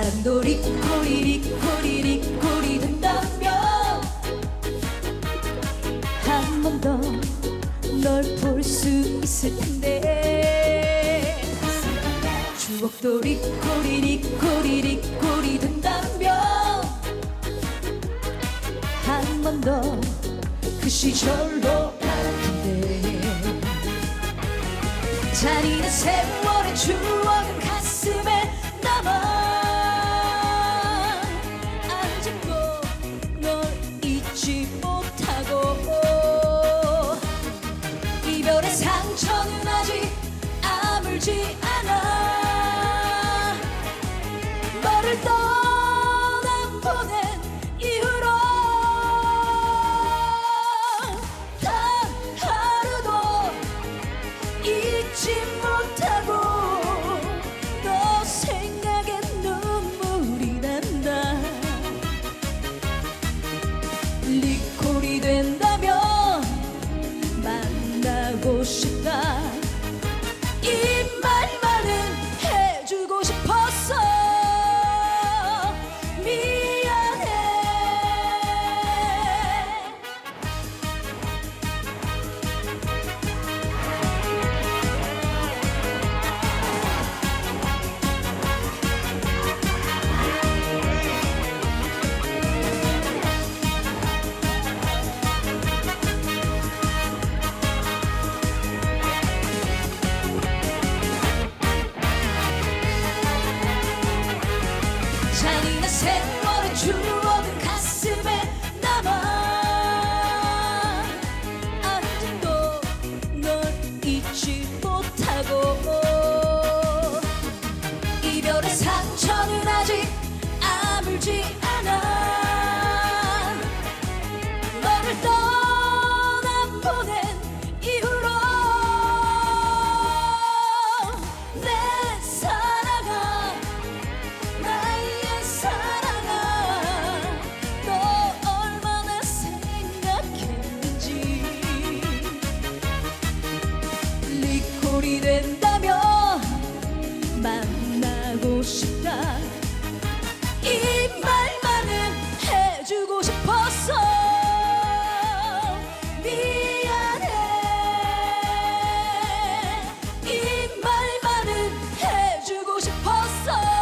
사랑도 리코리리 코리리 코리 된다면 한 번 더 널 볼 수 있을 텐데. 추억도 리코리리 코리리 코리 된다면 한 번 더 그 시절로 갈 텐데. 잔인한 세월의 추 아물지 않아. 너를 떠나보낸 이후로 단 하루도 잊지 못하고 너 생각에 눈물이 난다. 리콜이 된다면 만나고 싶다 잔인한 세월의 추억 走